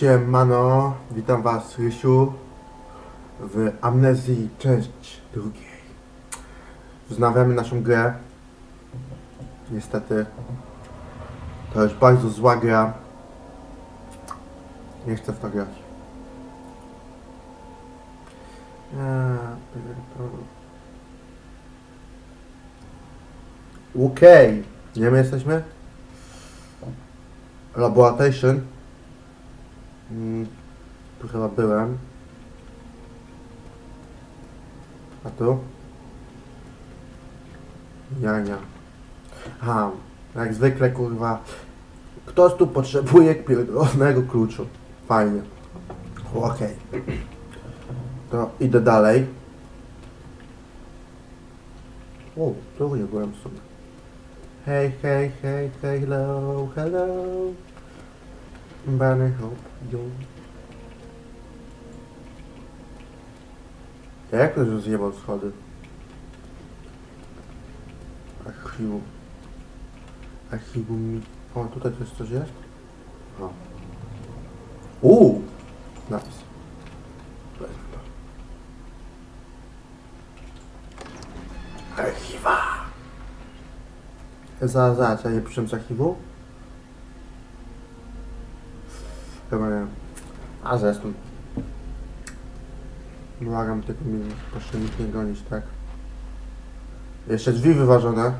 Siemano, witam was Rysiu w Amnezji część drugiej. Wznawiamy naszą grę. Niestety to jest bardzo zła gra. Nie chcę w to grać. Okej, gdzie my jesteśmy? Laboration. Mm, tu chyba byłem. A tu? Jania. Aha, jak zwykle kurwa. Ktoś tu potrzebuje pierdolonego kluczu. Fajnie. Okej. To idę dalej. O, tu nie byłem sobie. Hej, hej, hej, hej, hello, hello. Bunny hop, you. Jak to że zjebał schody? Archiwum. Archiwum. O, tutaj też coś jest? O. Uuu! Nice. Archiwa! Za, za, ja nie piszę z archiwu? Chyba nie. A zresztą. Błagam tylko mi proszę nikt nie gonić, tak? Jeszcze drzwi wyważone.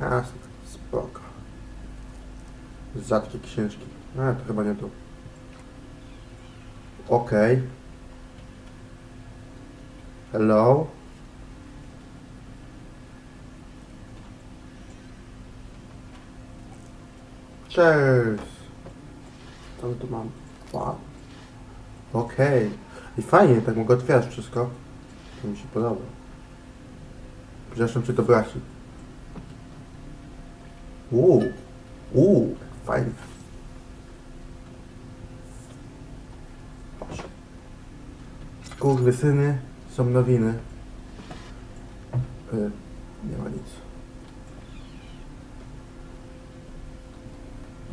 Jasne, spoko. Zatki księżki. No to chyba nie tu. Okej. Hello. Cześć. My tu mam? Wow. Okej. I fajnie, tak mogę otwierać wszystko. To mi się podoba. Zresztą czy to brasi. Uuu. Uuu. Fajnie. Kurwy syny są nowiny. Y, nie ma nic.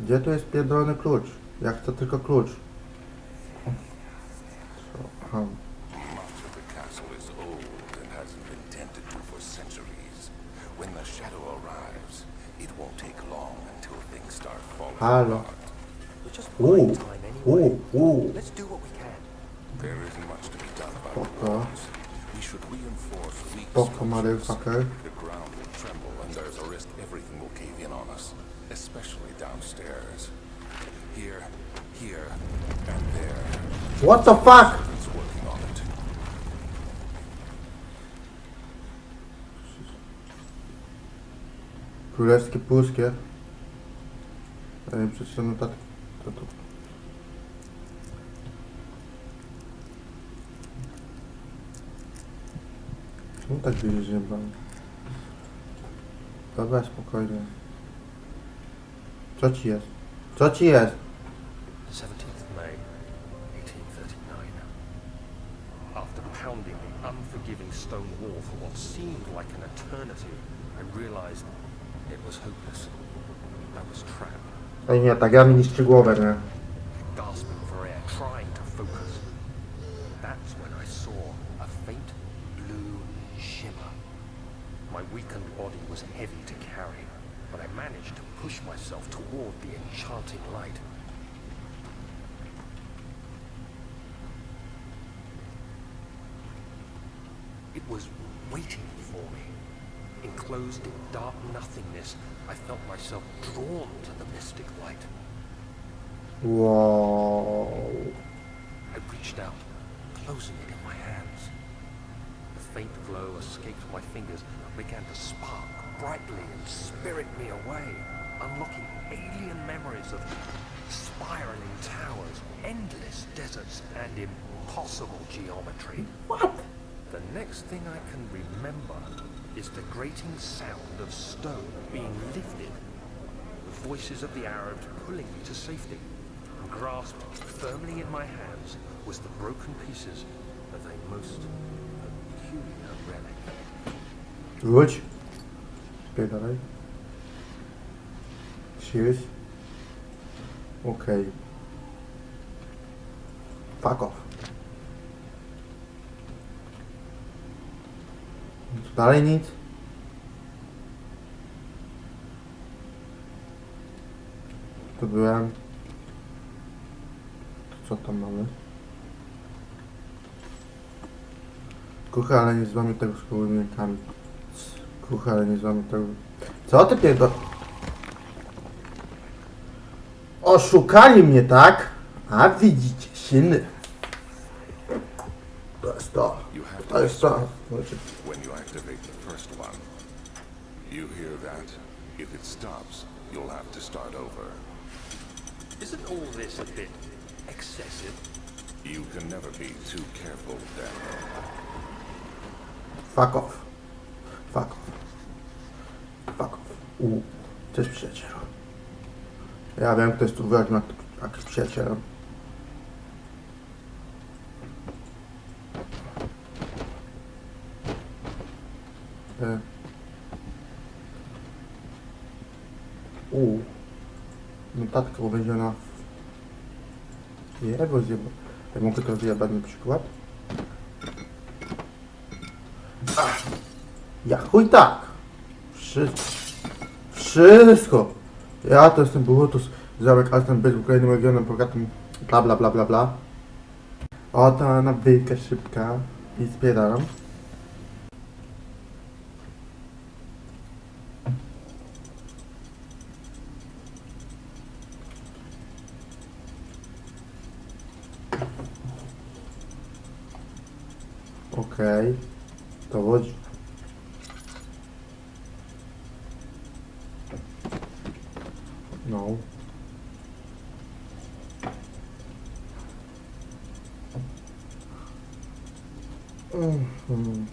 Gdzie tu jest pierdolony klucz? Ja chcę tylko klucz. Co? Aha. Much of the castle is old and hasn't been tended to for centuries. When the shadow arrives, it won't take long until things start falling Halo. apart. We're just buying time anyway. Ooh. Ooh. Let's do what we can. There isn't much to be done about the Spoko. walls. We should reinforce weak Spoko, structures. motherfucker. The ground will tremble and there's a risk everything will cave in on us, especially downstairs. Here, here, and there. What the fuck? It's working on it. Królewskie płuskie. E, Przeczytano tak. To tu. Czemu tak widzisz, że? Dobra, spokojnie. Co ci jest? Co ci jest? 17th of May, 1839. After pounding the unforgiving stone wall for what seemed like an eternity, I realized it was hopeless. I was trapped, Ej nie, tak ja mi niszczy głowę, nie? gasping for air, trying to focus. That's when I saw a faint blue shimmer. My weakened body was heavy to carry, but I managed to push myself toward the enchanting light. It was waiting for me. Enclosed in dark nothingness, I felt myself drawn to the mystic light. Wow. I reached out, closing it in my hands. The faint glow escaped my fingers and began to spark brightly and spirit me away, unlocking alien memories of spiraling towers, endless deserts, and impossible geometry. What? The next thing I can remember is the grating sound of stone being lifted, the voices of the Arabs pulling me to safety, and grasped firmly in my hands was the broken pieces of a most peculiar relic. Wróć. Spierdalaj. Serious? Okej. Fuck off. Tu dalej nic? Tu byłem. Co tam mamy? Kucha, ale nie złamię tego z gołymi rękami. Kucha, ale nie złamię tego. Co ty pierdol... Oszukali mnie, tak? A widzicie, silny. To jest to. To To jest to. When you activate the first one. You hear that? If it stops, you'll have to start over. Isn't all this a bit excessive? You can never be too careful, Daniel. Fuck off. Fuck off. Fuck off. U. Cześć przyjacielu. Ja wiem, kto jest tu wyraźny jak, jak przyjacielem. E. U. Notatka uwięziona w... Jego zjeba... Ja mogę to zjebać na przykład? Ja chuj tak. Wszystko. Wszystko. Ja to jestem Brutus. Zamek Alstom być Ukrainą regionem bogatym. Bla bla bla bla bla. Oto nawyjka szybka. I zbieram. Okej. To łódź. No. Mhm.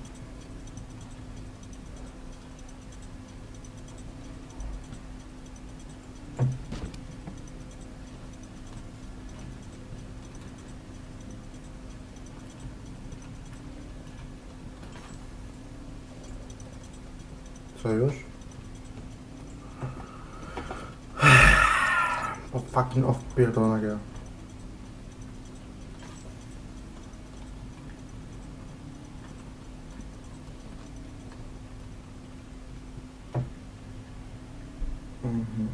Co już? O fucking off pierdolona gra. Mhm.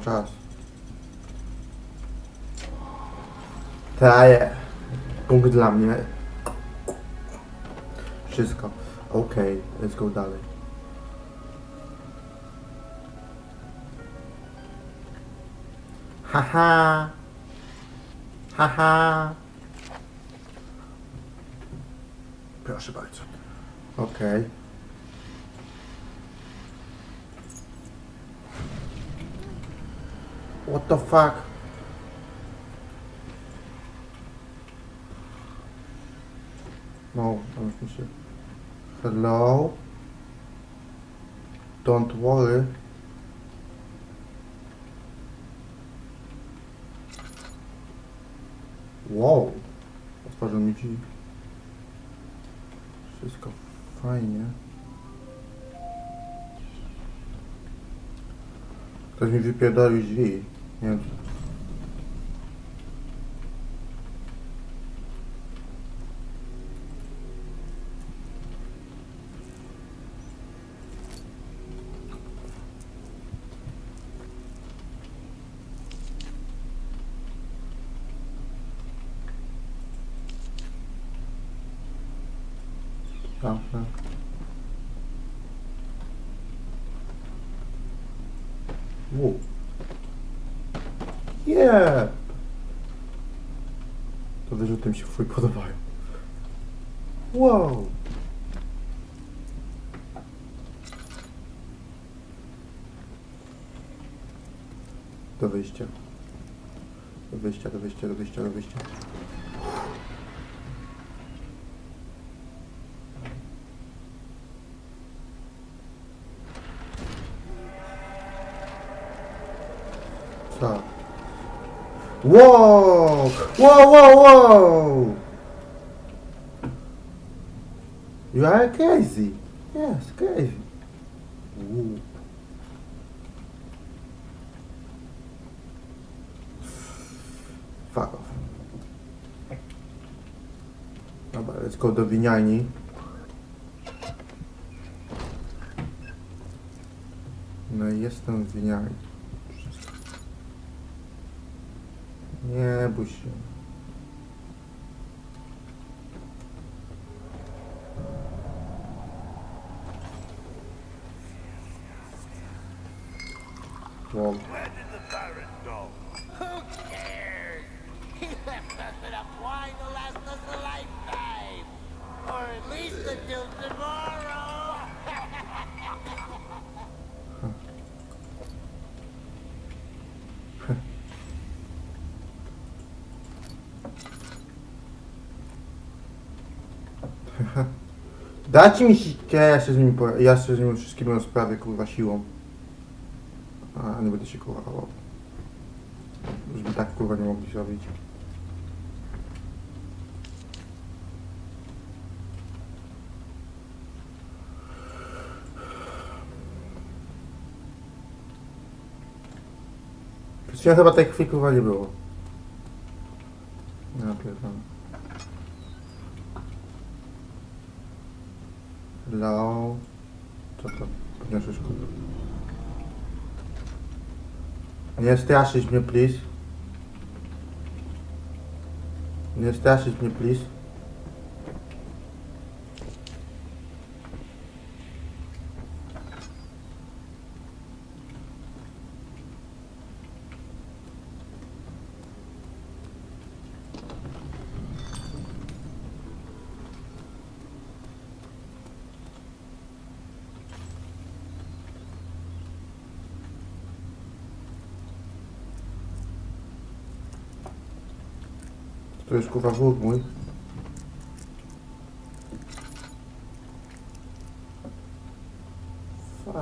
Czas. Daję. Punkt dla mnie. Wszystko. Okej, let's go dalej. Haha. Haha. Proszę bardzo. Okej. What the fuck? No, tam mi się... Hello? Don't worry. Wow. Otworzył mi drzwi. Wszystko fajnie. Ktoś mi wypierdolił drzwi. Nie wiem. Zamknę. Wu. Nie! To wyrzuty mi się fuj podobają. Wow! Do wyjścia. Do wyjścia, do wyjścia, do wyjścia, do wyjścia. Co? Wow! Wow, wow, wow! You are crazy. Yes, crazy. Ooh. Fuck off. Dobra, let's go do winiarni. No i jestem w winiarni. Nie bój się. Wow. Where did the Baron go? Who cares? He left us enough wine to last us a lifetime. Or at least until tomorrow. Dajcie mi sikę, ja się z nimi, po- ja się z nimi wszystkimi rozprawię kurwa siłą. A nie będę się kurwa chował. Już by tak kurwa nie mogli zrobić. Przecież chyba tej krwi kurwa nie było. Ja pierdolę. Hello. Co to? Podniosłeś kurwa. Nie straszyć mnie, please. Nie straszyć mnie, please. To jest kurwa wód mój. Fuck.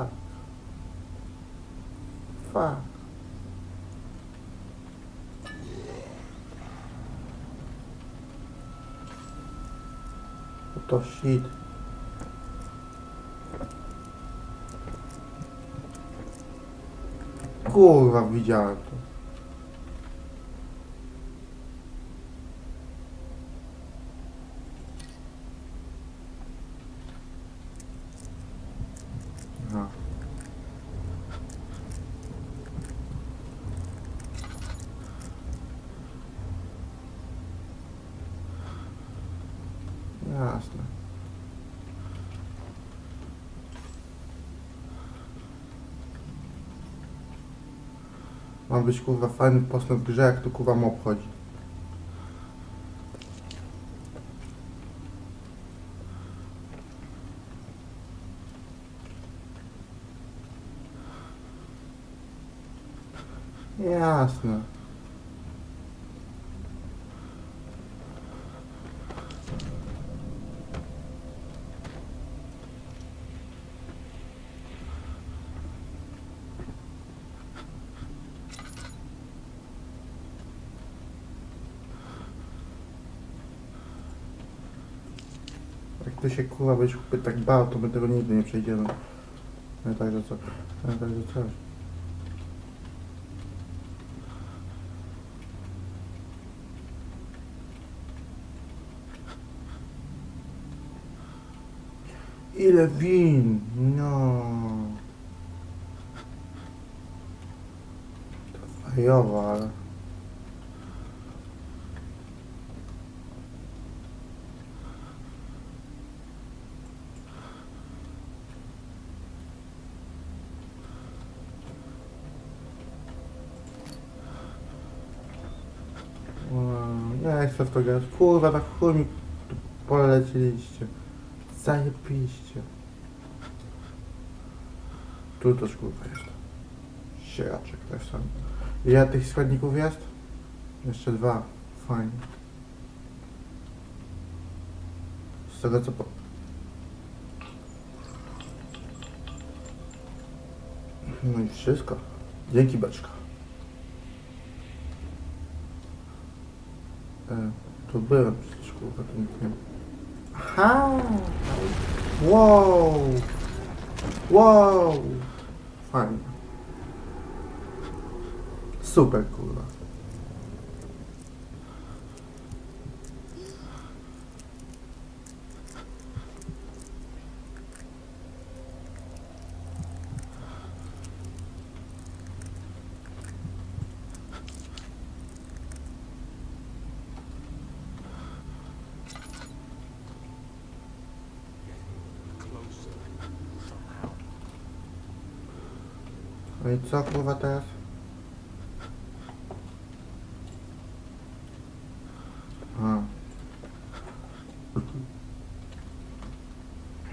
Fuck. What the shit? Kurwa, widziałem to. Aha. Jasne. Ma być kurwa fajny postęp w grze, jak tu kurwa mop chodzi. Jasne. Jak ty się kurwa byś tak bał, to my tego nigdy nie przejdziemy. No także co? No także coś. Ile win? No. To fajowo, ale... Wow, W to grać. Kurwa, tak chuj mi poleciliście. Zajebiście. Tu też kurwa jest. Sieraczek też sam. Ile tych składników jest? Jeszcze dwa. Fajnie. Z tego co po... No i wszystko. Dzięki beczka. Tu byłem przecież, kurwa, tu nic nie ma. Aha! Wow! Wow! Fajnie. Super, kurwa. No i co, kurwa, teraz? A.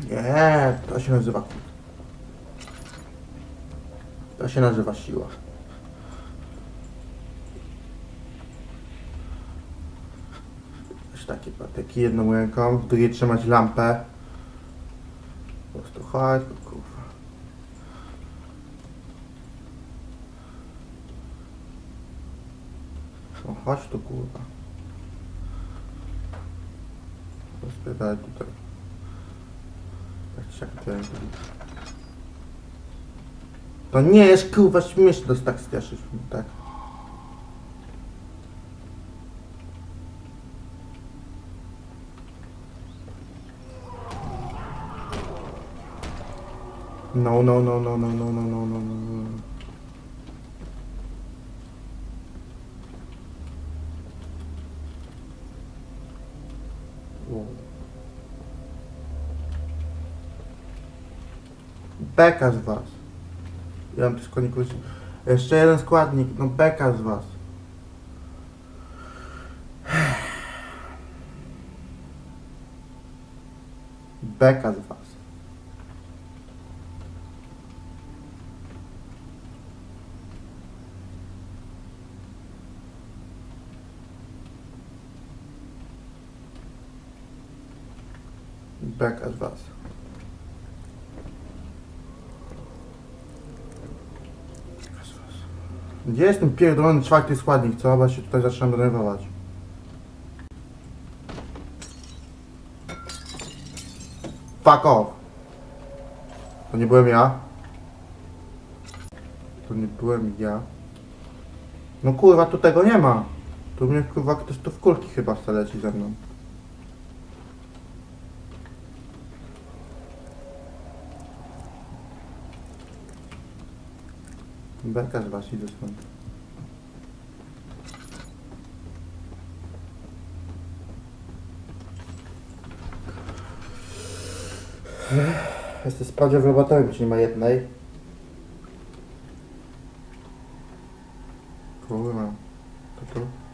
Nie, to się nazywa. To się nazywa siła. Też takie patyki jedną ręką, w drugiej trzymać lampę. Po prostu chodź, No tu kurwa. Rozpierdaj tutaj. Tak się jak. To nie jest kurwa śmieszne, to tak straszyć mnie, tak. No, no, no, no, no, no, no, no, no, no, Beka z was. Ja mam tylko nie Jeszcze jeden składnik, no beka z was. Beka z was. Beka z was. Beka z was. Gdzie jest ten pierdolony czwarty składnik, co? Chyba się tutaj zaczynam denerwować. Fuck off! To nie byłem ja. To nie byłem ja. No kurwa, tu tego nie ma. Tu mnie kurwa ktoś tu w kulki chyba leci ze mną. Berkarz wasi dosłownie. Jestem sprawdził w laboratorium, czy nie ma jednej. Kurwa. No. To tu?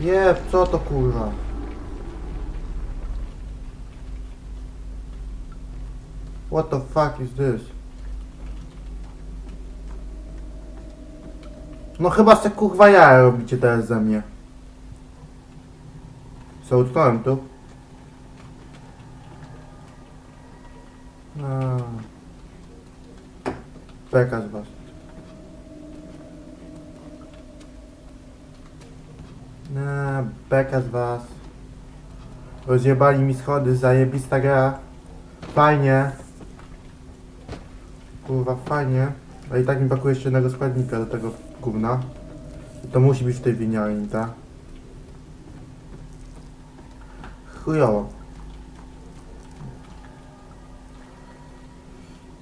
Nie, co to kurwa? What the fuck is this? No chyba se kurwa ja robicie teraz ze mnie. Co utknąłem tu? A. Beka z was. Na beka z was. Rozjebali mi schody, zajebista gra. Fajnie. Kurwa, fajnie. A i tak mi brakuje jeszcze jednego składnika do tego gówna. To musi być w tej winiarni, tak? Chujowo.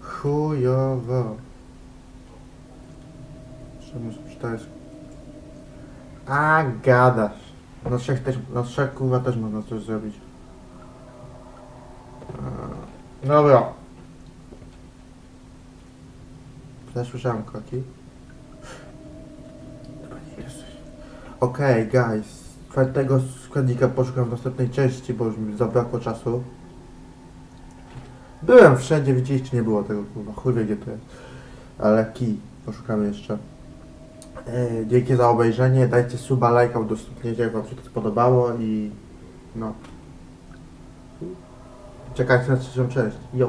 Chujowo. Czemu przeczytałeś? A, gadasz. Na trzech też, na trzech kurwa też można coś zrobić. Eee, Dobra. Ja słyszałem kroki. Chyba nie jesteś. Okej, guys. Czwartego składnika poszukam w następnej części, bo już mi zabrakło czasu. Byłem wszędzie, widzieliście, nie było tego kurwa. Chuj wie gdzie to jest. Ale kij. Poszukamy jeszcze. E, dzięki za obejrzenie. Dajcie suba, lajka, udostępnienie, jak wam się to spodobało i no. Czekajcie na trzecią część. Yo.